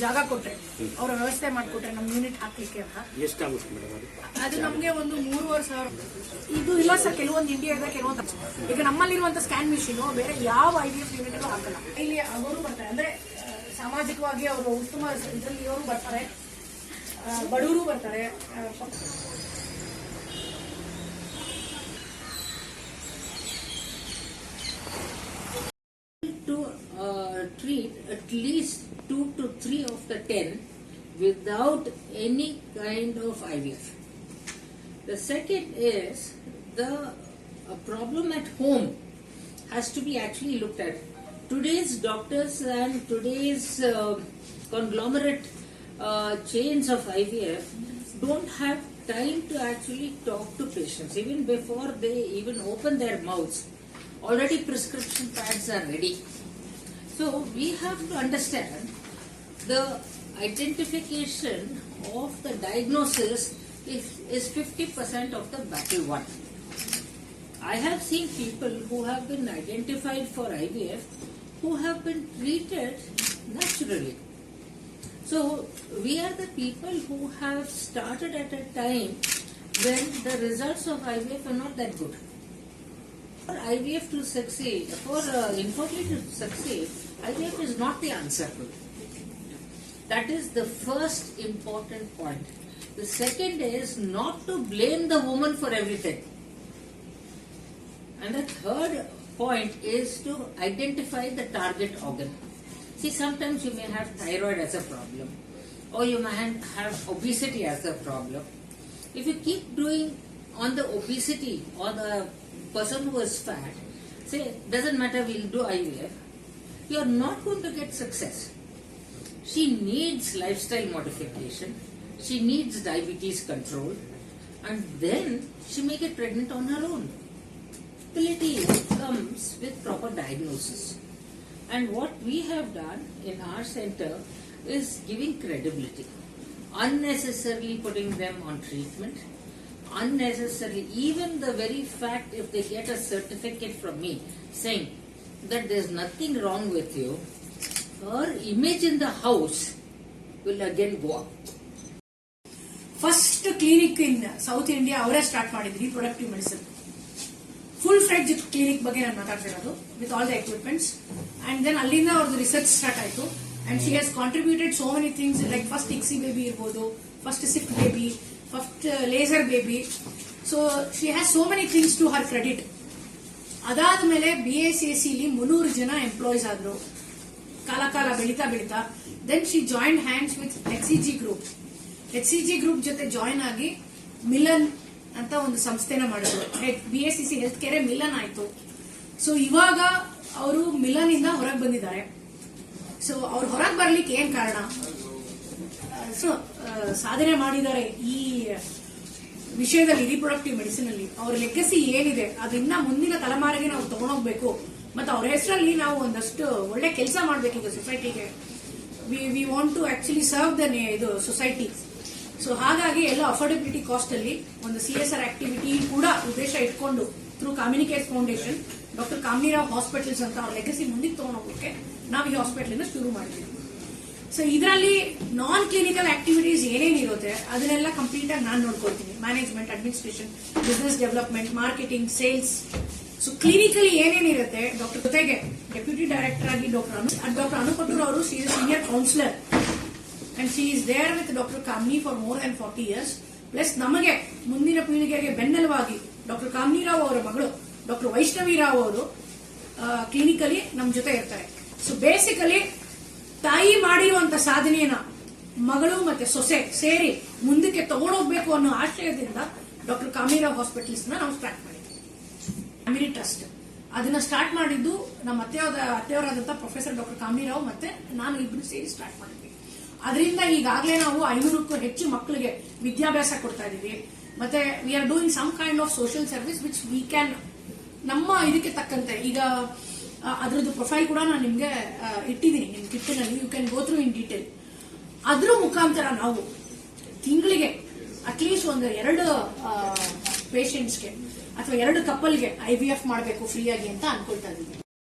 ಜಾಗ ಕೊಟ್ರೆ ಅವ್ರ ವ್ಯವಸ್ಥೆ ಮಾಡಿಕೊಟ್ರೆ ನಮ್ಮ ಯೂನಿಟ್ ಹಾಕ್ಲಿಕ್ಕೆ ಅಂತ. ಎಷ್ಟಾಗುತ್ತೆ ಮೇಡಮ್ ಅದು? ಅದು ನಮಗೆ ಒಂದು ಮೂರುವರೆ ಸಾವಿರ ಇದು ಇಲ್ಲ ಸರ್ ಕೆಲವೊಂದು ಇಂಡಿಯಾದ ಕೆಲವೊಂದು ಈಗ ನಮ್ಮಲ್ಲಿರುವಂತ ಸ್ಕ್ಯಾನ್ ಮಿಷಿನ್ ಬೇರೆ ಯಾವ ಐ ಡಿ ಎಫ್ ಯೂನಿಟ್ ಹಾಕಲ್ಲ. ಇಲ್ಲಿ ಅವರು ಬರ್ತಾರೆ. ಅಂದ್ರೆ ಸಾಮಾಜಿಕವಾಗಿ ಅವರು ಉತ್ತಮ ಇದರಲ್ಲಿ ಇವರು ಬರ್ತಾರೆ. ಬಡವರು ಬರ್ತಾರೆ. Treat at least two to three of the ten without any kind of IVF. The second is the problem at home has to be actually looked at. Today's doctors and today's uh, conglomerate uh, chains of IVF don't have time to actually talk to patients even before they even open their mouths. Already prescription pads are ready. So we have to understand the identification of the diagnosis is, is 50% of the battle won. I have seen people who have been identified for IVF who have been treated naturally. So we are the people who have started at a time when the results of IVF are not that good. For IVF to succeed, for uh, infertility to succeed, IVF is not the answer. for That is the first important point. The second is not to blame the woman for everything. And the third point is to identify the target organ. See, sometimes you may have thyroid as a problem, or you may have obesity as a problem. If you keep doing on the obesity or the person who is fat, say, doesn't matter, we'll do IVF, you are not going to get success. She needs lifestyle modification, she needs diabetes control, and then she may get pregnant on her own. Fertility comes with proper diagnosis. And what we have done in our center is giving credibility. Unnecessarily putting them on treatment, unnecessarily, even the very fact if they get a certificate from me saying that there is nothing wrong with you, her image in the house will again go up. First clinic in South India ಅವರೇ start ಮಾಡಿದ್ರು reproductive medicine full fledged clinic ಬಗ್ಗೆ ನಾನು ಮಾತಾಡ್ತಿರೋದು with all the equipments and then ಅಲ್ಲಿಂದ ಅವ್ರದ್ದು research start ಆಯ್ತು. And she has contributed so many things like first ICSI baby ಇರ್ಬೋದು first SIFT baby first laser baby so she has so many things to her credit ಅದಾದ್ಮೇಲೆ B S A ಸಿಲಿ ಮುನ್ನೂರು ಜನ employees ಆದ್ರು. ಕಾಲ ಕಾಲ ಬೆಳೀತಾ ಬೆಳೀತಾ. Then she joint hands with H C G group H C G group ಜೊತೆ ಜಾಯಿನ್ ಆಗಿ ಮಿಲನ್ ಅಂತ ಒಂದು ಸಂಸ್ಥೆನ ಮಾಡಿದ್ರು. B S C C health care Milan ಆಯ್ತು. ಸೊ ಇವಾಗ ಅವರು ಮಿಲನ್ ಇಂದ ಹೊರಗೆ ಬಂದಿದ್ದಾರೆ. ಸೊ ಅವ್ರು ಹೊರಗೆ ಬರ್ಲಿಕ್ಕೆ ಏನ್ ಕಾರಣ? ಸೊ ಸಾಧನೆ ಮಾಡಿದ್ದಾರೆ ಈ ವಿಷಯದಲ್ಲಿ ರಿಪ್ರೊಡಕ್ಟಿವ್ ಮೆಡಿಸಿನ್ ಅಲ್ಲಿ ಅವ್ರ ಲೆಗಸಿ ಏನಿದೆ ಅದನ್ನ ಮುಂದಿನ ತಲೆಮಾರಿಗೆ ನಾವು ತಗೊಂಡೋಗ್ಬೇಕು. ಮತ್ತೆ ಅವ್ರ ಹೆಸರಲ್ಲಿ ನಾವು ಒಂದಷ್ಟು ಒಳ್ಳೆ ಕೆಲಸ ಮಾಡ್ಬೇಕೀಗ ಸೊಸೈಟಿಗೆ we we want to actually serve the ಇದು ಸೊಸೈಟಿ ಸೊ ಹಾಗಾಗಿ ಎಲ್ಲ ಅಫೋರ್ಡಬಿಲಿಟಿ ಕಾಸ್ಟ್ ಅಲ್ಲಿ ಒಂದು ಸಿ ಎಸ್ ಆರ್ ಆಕ್ಟಿವಿಟಿ ಕೂಡ ಉದ್ದೇಶ ಇಟ್ಕೊಂಡು through communicate foundation doctor Kamirao hospitals ಅಂತ ಅವ್ರ ಲೆಗಸಿ ಮುಂದಿಗೆ ತಗೊಂಡೋಗೋಕೆ ನಾವು ಈ ಹಾಸ್ಪಿಟಲ್ ಶುರು ಮಾಡಿದ್ವಿ. ಸೊ ಇದರಲ್ಲಿ ನಾನ್ ಕ್ಲಿನಿಕಲ್ ಆಕ್ಟಿವಿಟೀಸ್ ಏನೇನಿರುತ್ತೆ ಅದನ್ನೆಲ್ಲ ಕಂಪ್ಲೀಟ್ ಆಗಿ ನಾನು ನೋಡ್ಕೊಳ್ತೀನಿ. Management administration business development marketing sales so clinically ಏನೇನಿರುತ್ತೆ doctor ಜೊತೆಗೆ ಡೆಪ್ಯೂಟಿ ಡೈರೆಕ್ಟರ್ ಆಗಿ ಡಾಕ್ಟರ್ ಡಾಕ್ಟರ್ ಅನುಪಟ್ಟೂರ್ ಅವರು she senior counsellor and she is there with doctor Kamini for more than forty years plus ನಮಗೆ ಮುಂದಿನ ಪೀಳಿಗೆಗೆ ಬೆನ್ನೆಲುವಾಗಿ doctor Kamni Rao ಅವರ ಮಗಳು ಡಾಕ್ಟರ್ ವೈಷ್ಣವಿ ರಾವ್ ಅವರು clinically ನಮ್ಮ ಜೊತೆ ಇರ್ತಾರೆ. ಸೊ ಬೇಸಿಕಲಿ ತಾಯಿ ಮಾಡಿರುವಂತ ಸಾಧನೆಯನ್ನ ಮಗಳು ಮತ್ತೆ ಸೊಸೆ ಸೇರಿ ಮುಂದಕ್ಕೆ ತಗೊಂಡೋಗ್ಬೇಕು ಅನ್ನೋ ಆಶಯದಿಂದ ಡಾಕ್ಟರ್ ಕಾಮಿರಾವ್ ಹಾಸ್ಪಿಟಲ್ಸ್ ನಾವು ಸ್ಟಾರ್ಟ್ ಮಾಡಿದ್ವಿ. Family trust. ಅದನ್ನ ಸ್ಟಾರ್ಟ್ ಮಾಡಿದ್ದು ನಮ್ಮ ಅತ್ತೆಯವರ ಅತ್ತೆಯವರಾದಂತಹ ಪ್ರೊಫೆಸರ್ ಡಾಕ್ಟರ್ ಕಾಮಿರಾವ್ ಮತ್ತೆ ನಾನು ಇಬ್ರು ಸೇರಿ ಸ್ಟಾರ್ಟ್ ಮಾಡಿದ್ವಿ. ಅದರಿಂದ ಈಗಾಗಲೇ ನಾವು ಐನೂರಕ್ಕೂ ಹೆಚ್ಚು ಮಕ್ಕಳಿಗೆ ವಿದ್ಯಾಭ್ಯಾಸ ಕೊಡ್ತಾ ಇದ್ದೀವಿ ಮತ್ತೆ we are doing some kind of social service which we can ನಮ್ಮ ಇದಕ್ಕೆ ತಕ್ಕಂತೆ. ಈಗ ಅದ್ರದ್ದು ಪ್ರೊಫೈಲ್ ಕೂಡ ನಾನು ನಿಮ್ಗೆ ಇಟ್ಟಿದ್ದೀನಿ. ನಿಮ್ ಕಿಟ್ಟಿನಲ್ಲಿ you can go through in detail ಅದ್ರ ಮುಖಾಂತರ ನಾವು ತಿಂಗಳಿಗೆ ಅಟ್ಲೀಸ್ಟ್ ಒಂದು ಎರಡು ಪೇಷಂಟ್ಸ್ಗೆ ಅಥವಾ ಎರಡು ಕಪ್ಪಲ್ಗೆ ಐ ವಿ ಎಫ್ ಮಾಡಬೇಕು ಫ್ರೀಯಾಗಿ ಅಂತ ಅನ್ಕೊಳ್ತಾ ಇದ್ದೀವಿ.